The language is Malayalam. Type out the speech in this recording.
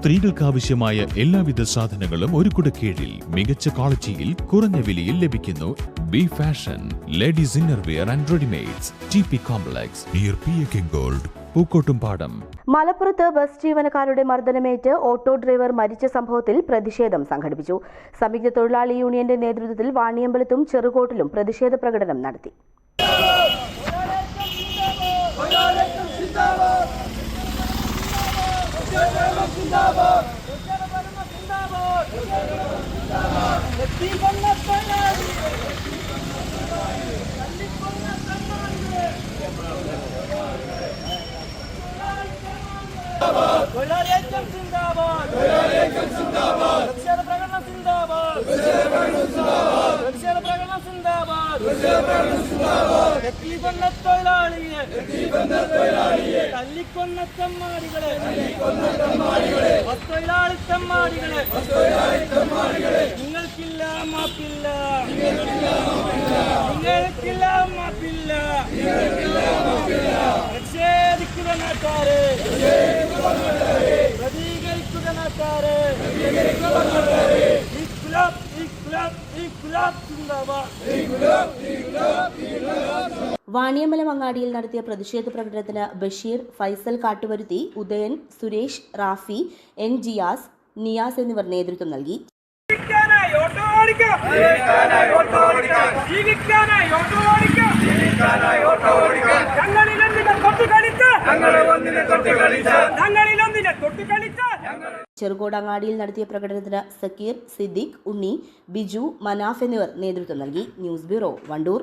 സ്ത്രീകൾക്ക് ആവശ്യമായ എല്ലാവിധ സാധനങ്ങളും ഒരു കുട കീഴിൽ മികച്ച ക്വാളിറ്റിയിൽ കുറഞ്ഞ വിലയിൽ ലഭിക്കുന്നു B fashion ladies innerwear and readymades T P complex near P A king gold Pookkottumpadam മലപ്പുറത്ത് ബസ് ജീവനക്കാരുടെ മർദ്ദനമേറ്റ് ഓട്ടോ ഡ്രൈവർ മരിച്ച സംഭവത്തിൽ പ്രതിഷേധം സംഘടിപ്പിച്ചു. സംയുക്ത തൊഴിലാളി യൂണിയന്റെ നേതൃത്വത്തിൽ വാണിയമ്പലത്തും ചെറുകോട്ടിലും പ്രതിഷേധ പ്രകടനം നടത്തി. തൊഴിലാളിയേറ്റം സിന്ദാബാദ് തൊഴിലാളിയേറ്റം സിന്ദാബാദ് പ്രതിഷേധ പ്രകടനം സിന്ദാബാദ് പ്രതിഷേധ പ്രകടനം സിന്ദാബാദ് പ്രതിഷേധ പ്രകടനം സിന്ദാബാദ് പ്രതിഷേധ പ്രകടനം സിന്ദാബാദ് തൊഴിലാളിയെ എത്തിക്കൊന്ന തൊഴിലാളിയെ തല്ലിക്കൊന്ന തെമ്മാടികളെ തല്ലിക്കൊന്ന തെമ്മാടികളെ നിങ്ങൾക്കില്ല മാപ്പില്ല. നിങ്ങൾക്കില്ല മാപ്പില്ല. പ്രതിഷേധിക്കുക നാട്ടാരെ. പ്രതികരിക്കുക നാട്ടാരെ. ഇൻക്ലാബ് ഇൻക്ലാബ് ഇൻക്ലാബ് സിന്ദാബാദ് വാണിയമ്പലം അങ്ങാടിയിൽ നടത്തിയ പ്രതിഷേധ പ്രകടനത്തിന് ബഷീർ ഫൈസൽ കാട്ടുവരുത്തി ഉദയൻ സുരേഷ് റാഫി എൻ ജിയാസ് നിയാസ് എന്നിവർ നേതൃത്വം നൽകി. ചെറുകോട് അങ്ങാടിയിൽ നടത്തിയ പ്രകടനത്തിന് സക്കീർ സിദ്ദിഖ് ഉണ്ണി ബിജു മനാഫ് എന്നിവർ നേതൃത്വം നൽകി. News bureau Wandoor.